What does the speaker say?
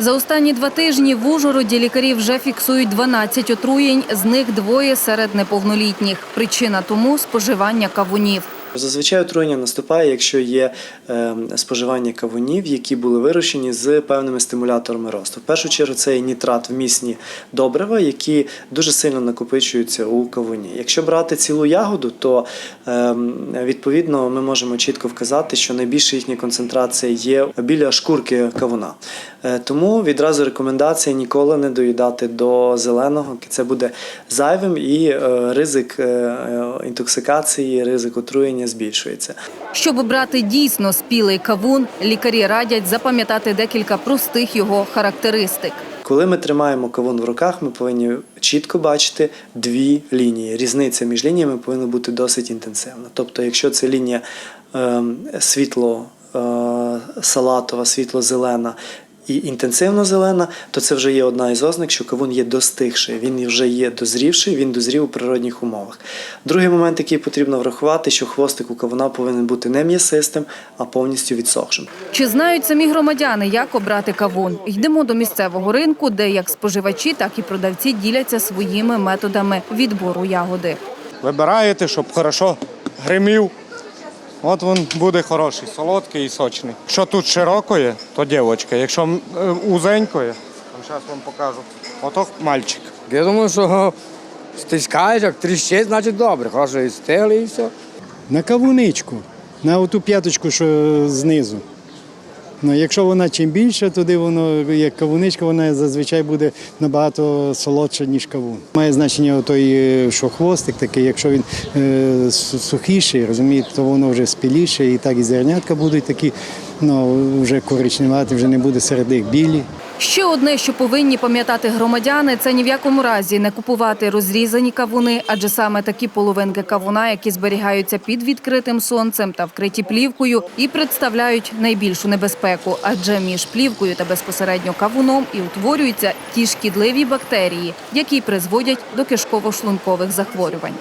За останні два тижні в Ужгороді лікарі вже фіксують 12 отруєнь, з них двоє серед неповнолітніх. Причина тому споживання кавунів. Зазвичай отруєння наступає, якщо є е, споживання кавунів, які були вирощені з певними стимуляторами росту. В першу чергу це є нітрат вмісні добрива, які дуже сильно накопичуються у кавуні. Якщо брати цілу ягоду, то е, відповідно ми можемо чітко вказати, що найбільша їхня концентрація є біля шкурки кавуна. Е, тому відразу рекомендація ніколи не доїдати до зеленого. Це буде зайвим і е, ризик е, інтоксикації, ризик отруєння збільшується. Щоб брати дійсно спілий кавун, лікарі радять запам'ятати декілька простих його характеристик. Коли ми тримаємо кавун в руках, ми повинні чітко бачити дві лінії. Різниця між лініями повинна бути досить інтенсивна. Тобто, якщо це лінія ем, світло е, салатова, світло-зелена і інтенсивно зелена, то це вже є одна із ознак, що кавун є достигший, він вже є дозрівший, він дозрів у природних умовах. Другий момент, який потрібно врахувати, що хвостик у кавуна повинен бути не м'ясистим, а повністю відсохшим. Чи знають самі громадяни, як обрати кавун? Йдемо до місцевого ринку, де як споживачі, так і продавці діляться своїми методами відбору ягоди. Вибираєте, щоб хорошо гримів. От він буде хороший, солодкий і сочний. Якщо тут широкоє, то дівчинка. Якщо узенько є, зараз вам покажу. Ото мальчик. Я думаю, що стискаєш, як тріщить, значить добре. Хорошо і стели і все. На кавуничку, на оту п'яточку, що знизу. Ну, якщо вона чим більше, туди воно як кавуничка, вона зазвичай буде набагато солодша, ніж кавун. Має значення той, е, що хвостик такий, якщо він е, сухіший, розумієте, то воно вже спіліше, і так і зернятка будуть такі, ну вже коричневаті, вже не буде серед них білі. Ще одне, що повинні пам'ятати громадяни, це ні в якому разі не купувати розрізані кавуни, адже саме такі половинки кавуна, які зберігаються під відкритим сонцем та вкриті плівкою, і представляють найбільшу небезпеку, адже між плівкою та безпосередньо кавуном і утворюються ті шкідливі бактерії, які призводять до кишково-шлункових захворювань.